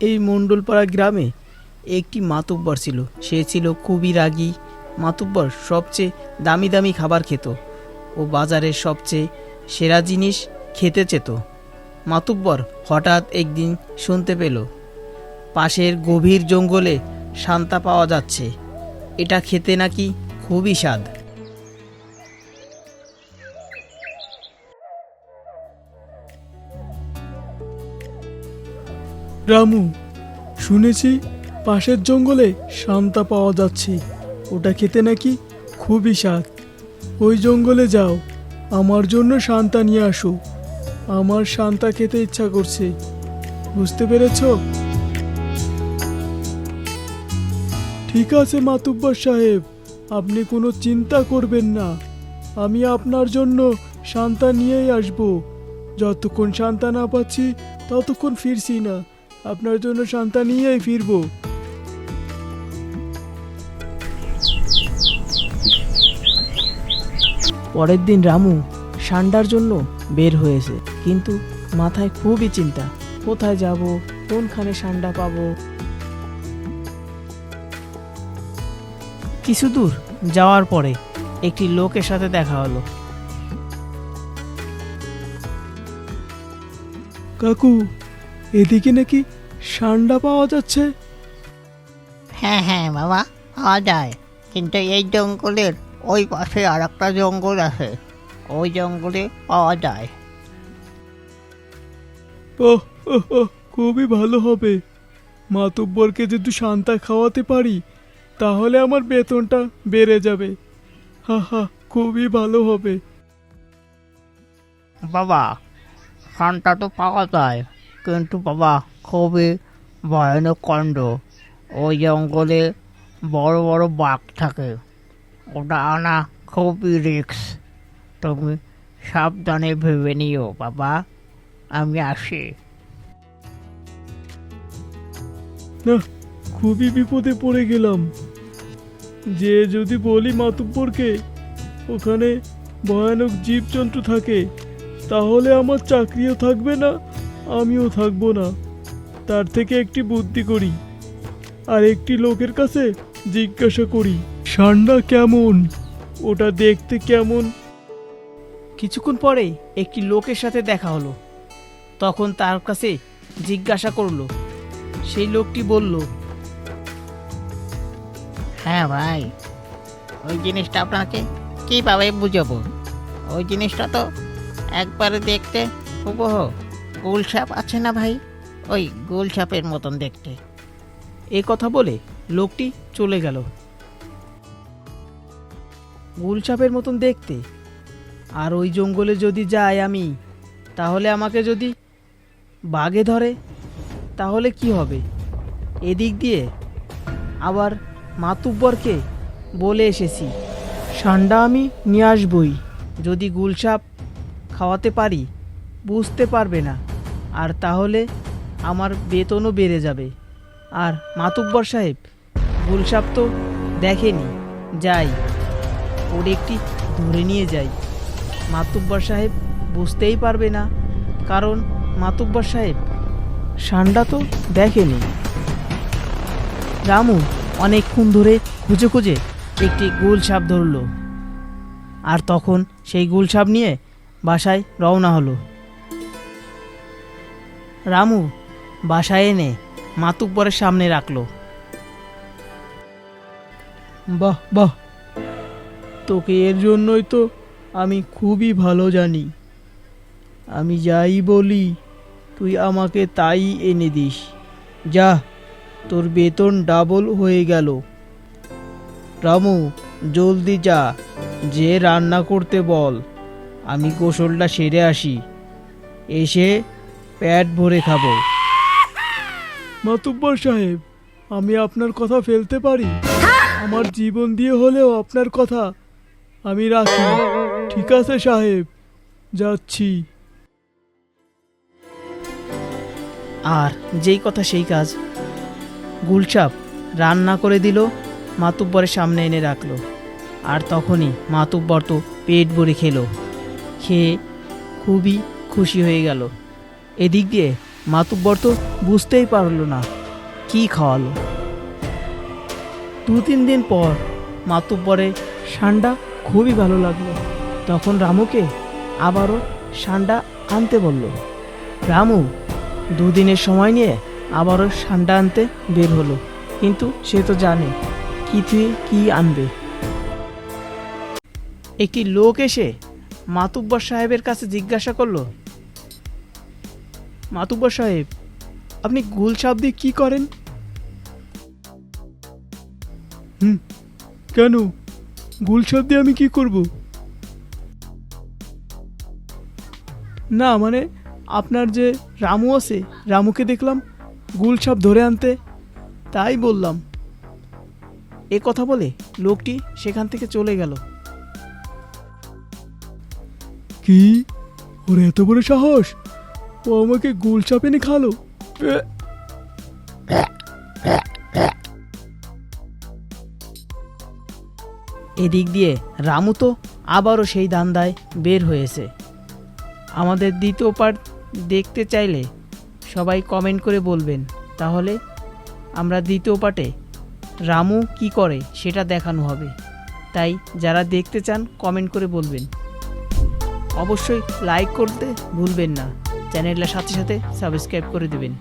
এই মণ্ডলপাড়া গ্রামে একটি মাতুব্বর ছিল। সে ছিল খুবই রাগী। মাতুব্বর সবচেয়ে দামি দামি খাবার খেত ও বাজারের সবচেয়ে সেরা জিনিস খেতে চেত। মাতুব্বর হঠাৎ একদিন শুনতে পেল, পাশের গভীর জঙ্গলে শান্তা পাওয়া যাচ্ছে। এটা খেতে নাকি খুবই স্বাদ। রামু, শুনেছি পাশের জঙ্গলে শান্তা পাওয়া যাচ্ছে। ওটা খেতে নাকি খুবই স্বাদ। ওই জঙ্গলে যাও, আমার জন্য শান্তা নিয়ে আসো। আমার শান্তা খেতে ইচ্ছা করছে। বুঝতে পেরেছ? ঠিক আছে মাতুব্বর সাহেব, আপনি কোনো চিন্তা করবেন না। আমি আপনার জন্য শান্তা নিয়েই আসব। যতক্ষণ শান্তা না পাচ্ছি, ততক্ষণ ফিরছি না। আপনার জন্য শান্তা নিয়েই ফিরবো। পরের দিন রামু সান্ডার জন্য বের হয়েছে কিন্তু মাথায় খুবই চিন্তা কোথায় যাব কোনখানে সান্ডা পাবো? কিছু দূর যাওয়ার পরে একটি লোকের সাথে দেখা হলো। কাকু এদিকে নাকি সান্ডা পাওয়া যাচ্ছে? হ্যাঁ হ্যাঁ বাবা পাওয়া যায়। কিন্তু এই জঙ্গলের ওই পাশে আর একটা জঙ্গল আছে। ওই জঙ্গলে পাওয়া যায়। ওহ ওহ, ওহ, খুবই ভালো হবে। মাতুব্বরকে যদি শান্তা খাওয়াতে পারি তাহলে আমার বেতনটা বেড়ে যাবে। হা হা খুবই ভালো হবে। বাবা ফানটা তো পাওয়া যায়। কিন্তু বাবা, খুবই ভয়ানক কাণ্ড। ওই জঙ্গলে বড় বড় বাঘ থাকে। ওটা আনা খুবই রিক্স তুমি সাবধানে ভেবে নিও, বাবা। আমি আসি। না, খুবই বিপদে পড়ে গেলাম। যে যদি বলি মাতুব্বরকে, ওখানে ভয়ানক জীবজন্তু থাকে, তাহলে আমার চাকরিও থাকবে না। আমিও থাকব না। তার থেকে একটি বুদ্ধি করি আর একটি লোকের কাছে জিজ্ঞাসা করি ষান্ডা কেমন? ওটা দেখতে কেমন? কিছুক্ষণ পরে একটি লোকের সাথে দেখা হলো। তখন তার কাছে জিজ্ঞাসা করল। সেই লোকটি বলল হ্যাঁ ভাই ওই জিনিসটা আপনাকে কীভাবে বুঝাবো? ওই জিনিসটা তো একবারে দেখতে হুবহ গোল সাপ আছে না ভাই? ওই গোল সাপের মতন দেখতে। এ কথা বলে লোকটি চলে গেল। গুলচাপের মতন দেখতে। আর ওই জঙ্গলে যদি যাই আমি, তাহলে আমাকে যদি বাঘে ধরে, তাহলে কি হবে? এদিক দিয়ে আবার মাতুব্বরকে বলে এসেছি, সান্ডা আমি নিয়ে আসবই। যদি গুলসাপ খাওয়াতে পারি বুঝতে পারবে না। আর তাহলে আমার বেতনও বেড়ে যাবে। আর মাতুব্বর সাহেব গুলসাপ তো দেখেনি। যাই, ওর একটি ধরে নিয়ে যাই। মাতুব্বর সাহেব বুঝতেই পারবে না, কারণ মাতুব্বর সাহেব সান্ডা তো দেখেনি। রামু অনেকক্ষণ ধরে খুঁজে খুঁজে একটি গোল সাপ ধরলো। আর তখন সেই গোল সাপ নিয়ে বাসায় রওনা হলো। রামু, বাসায় এনে মাতুব্বরের সামনে রাখল। বাহ বাহ, তোকে এর জন্যই তো আমি খুবই ভালো জানি। আমি যাই বলি, তুই আমাকে তাই এনে দিস। যা, তোর বেতন ডাবল হয়ে গেল। রামু, জলদি যা, যে রান্না করতে বল। আমি গোসলটা সেরে আসি। এসে পেট ভরে খাব। মাতুব্বর সাহেব আমি আপনার কথা ফেলতে পারি? আমার জীবন দিয়ে হলেও আপনার কথা আমি রাখি। ঠিক আছে সাহেব যাচ্ছি। আর যেই কথা সেই কাজ। গুলচাপ রান্না করে দিল মাতুব্বরের সামনে এনে রাখল। আর তখনই মাতুব্বর তো পেট ভরে খেলো। খেয়ে খুবই খুশি হয়ে গেল। এদিক দিয়ে মাতুব্বর তো বুঝতেই পারল না, কি খাওয়ালো। দু তিন দিন পর মাতুব্বরে সান্ডা খুবই ভালো লাগল। তখন রামুকে আবারও সান্ডা আনতে বলল, রামু, দুদিনের সময় নিয়ে আবারও সান্ডা আনতে বের হলো, কিন্তু সে তো জানে কি থেকে কি আনবে। একটি লোক এসে মাতুব্বর সাহেবের কাছে জিজ্ঞাসা করল মাতুব্বর সাহেব, আপনি গোল গুলসাপ দিয়ে কি করেন? হুম, কেন? গুলসাপ দিয়ে আমি কি করব? না মানে আপনার যে রামু আছে, রামুকে দেখলাম গুলসাপ ধরে আনতে, তাই বললাম। এ কথা বলে লোকটি সেখান থেকে চলে গেল। কি? ওর এত বড় সাহস? ও আমাকে গুলসাপ এনে খালো। এদিক দিয়ে রামু তো আবারও সেই দান্দায় বের হয়েছে। আমাদের দ্বিতীয় পার্ট দেখতে চাইলে সবাই কমেন্ট করে বলবেন, তাহলে আমরা দ্বিতীয় পার্টে রামু কি করে সেটা দেখানো হবে। তাই যারা দেখতে চান কমেন্ট করে বলবেন। অবশ্যই লাইক করতে ভুলবেন না। চ্যানেলের সাথে সাথে সাবস্ক্রাইব করে দেবেন।